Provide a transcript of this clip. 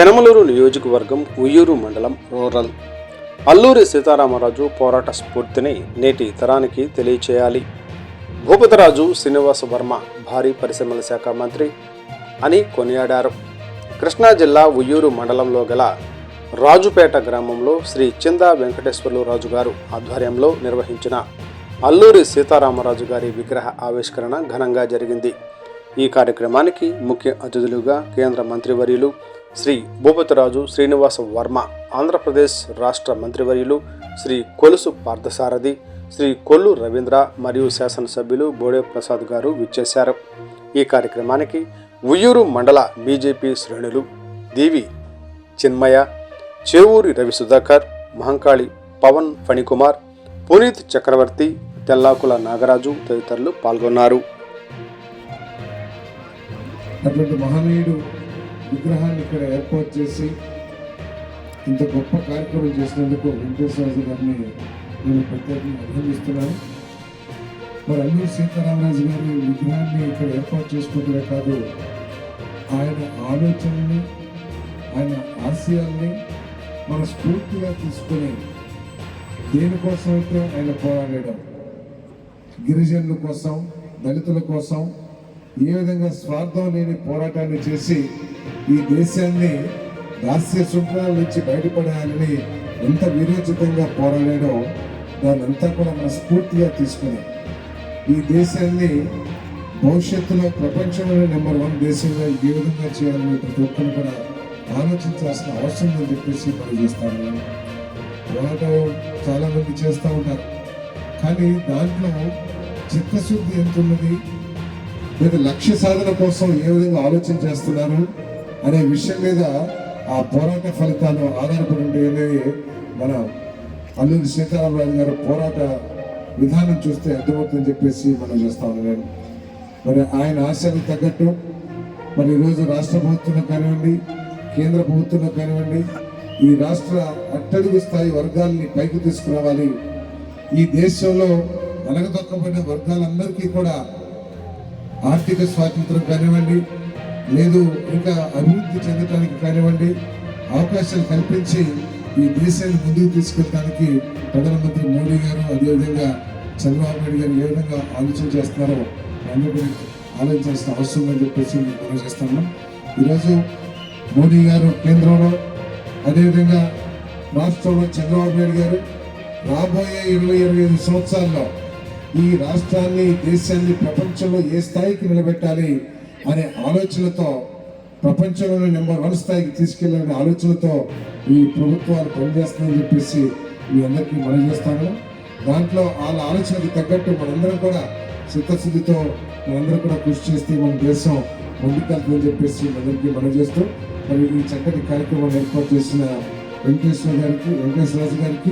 పెనమలూరు నియోజకవర్గం ఉయ్యూరు మండలం రూరల్. అల్లూరి సీతారామరాజు పోరాట స్ఫూర్తిని నేటి తరానికి తెలియచేయాలి. భూపతిరాజు శ్రీనివాస వర్మ భారీ పరిశ్రమల శాఖ మంత్రి అని కొనియాడారు. కృష్ణా జిల్లా ఉయ్యూరు మండలంలో గల రాజుపేట గ్రామంలో శ్రీ చిందా వెంకటేశ్వర్లు రాజు గారు ఆధ్వర్యంలో నిర్వహించిన అల్లూరి సీతారామరాజు గారి విగ్రహ ఆవిష్కరణ ఘనంగా జరిగింది. ఈ కార్యక్రమానికి ముఖ్య అతిథులుగా కేంద్ర మంత్రివర్యులు శ్రీ భూపతిరాజు శ్రీనివాస వర్మ ఆంధ్రప్రదేశ్ రాష్ట్ర మంత్రివర్యులు శ్రీ కొలుసు పార్థసారథి శ్రీ కొల్లు రవీంద్ర మరియు శాసనసభ్యులు బోడే ప్రసాద్ గారు విచ్చేశారు. ఈ కార్యక్రమానికి ఉయ్యూరు మండల బీజేపీ శ్రేణులు దేవి చిన్మయ చేవూరి రవి సుధాకర్ మహంకాళి పవన్ ఫణికుమార్ పునీత్ చక్రవర్తి తెల్లాకుల నాగరాజు తదితరులు పాల్గొన్నారు. అటువంటి మహనీయుడు విగ్రహాన్ని ఇక్కడ ఏర్పాటు చేసి ఇంత గొప్ప కార్యక్రమం చేసినందుకు వెంకటేశ్వరరాజు గారిని నేను ప్రత్యేకంగా అభినందిస్తున్నాను. మరి అల్లూరు సీతారామరాజు గారి విగ్రహాన్ని ఇక్కడ ఏర్పాటు చేసుకోవడమే కాదు ఆయన ఆలోచనని ఆయన ఆశయాల్ని మన స్ఫూర్తిగా తీసుకొని దేనికోసమైతే ఆయన పోరాడడం? గిరిజనుల కోసం దళితుల కోసం ఏ విధంగా స్వార్థం లేని పోరాటాన్ని చేసి ఈ దేశాన్ని దాస్య శృంఖలాల నుంచి బయటపడాలని ఎంత విరోచితంగా పోరాడాడో దాన్ని అంతా కూడా మన స్ఫూర్తిగా తీసుకుని ఈ దేశాన్ని భవిష్యత్తులో ప్రపంచంలో నెంబర్ వన్ దేశంగా ఏ విధంగా చేయాలని ప్రతి ఒక్కరు కూడా ఆలోచించాల్సిన అవసరం ఉందని చెప్పేసి మనం చేస్తాను పోరాటం చాలా మంది చేస్తూ ఉంటారు కానీ దాంట్లో చిత్తశుద్ధి ఎంత ఉన్నది లేదా లక్ష్య సాధన కోసం ఏ విధంగా ఆలోచన చేస్తున్నారు? అనే విషయం మీద ఆ పోరాట ఫలితాలు ఆధారపడి ఉంటాయనేది మన అల్లూరి సీతారామరాజు గారు పోరాట విధానం చూస్తే అర్థమవుతుందని చెప్పేసి మనం చేస్తా ఉన్నాను మరి ఆయన ఆశలకు తగ్గట్టు మరి ఈరోజు రాష్ట్ర ప్రభుత్వంలో కానివ్వండి కేంద్ర ప్రభుత్వంలో కానివ్వండి ఈ రాష్ట్ర అట్టడుగు స్థాయి వర్గాల్ని పైకి తీసుకురావాలి. ఈ దేశంలో వెనకదొక్కబడిన వర్గాలందరికీ కూడా ఆర్థిక స్వాతంత్రం కానివ్వండి లేదు ఇంకా అభివృద్ధి చెందడానికి కానివ్వండి అవకాశాలు కల్పించి ఈ దేశాన్ని ముందుకు తీసుకెళ్ళడానికి ప్రధానమంత్రి మోడీ గారు అదేవిధంగా చంద్రబాబు నాయుడు గారు ఏ విధంగా ఆలోచన చేస్తున్నారో అందరూ ఆలోచించాల్సిన అవసరం అని చెప్పేసి మేము మనం చేస్తున్నాం ఈరోజు మోడీ గారు కేంద్రంలో అదేవిధంగా రాష్ట్రంలో చంద్రబాబు నాయుడు గారు రాబోయే ఇరవై ఇరవై ఐదు సంవత్సరాల్లో ఈ రాష్ట్రాన్ని దేశాన్ని ప్రపంచంలో ఏ స్థాయికి నిలబెట్టాలి అనే ఆలోచనతో ప్రపంచంలోనే నెంబర్ వన్ స్థాయికి తీసుకెళ్ళాలనే ఆలోచనతో ఈ ప్రభుత్వాలు పనిచేస్తుందని చెప్పేసి మీ అందరికీ మనం చేస్తాను. దాంట్లో వాళ్ళ ఆలోచనకి తగ్గట్టు మనందరం కూడా చిత్తశుద్ధితో మనందరం కూడా కృషి చేస్తే మన దేశం ముందుకెళ్తుందని చెప్పేసి మనందరికీ మనం చేస్తూ మరి ఈ చక్కటి కార్యక్రమాన్ని ఏర్పాటు చేసిన వెంకటేశ్వర గారికి వెంకటేశ్వరరాజు గారికి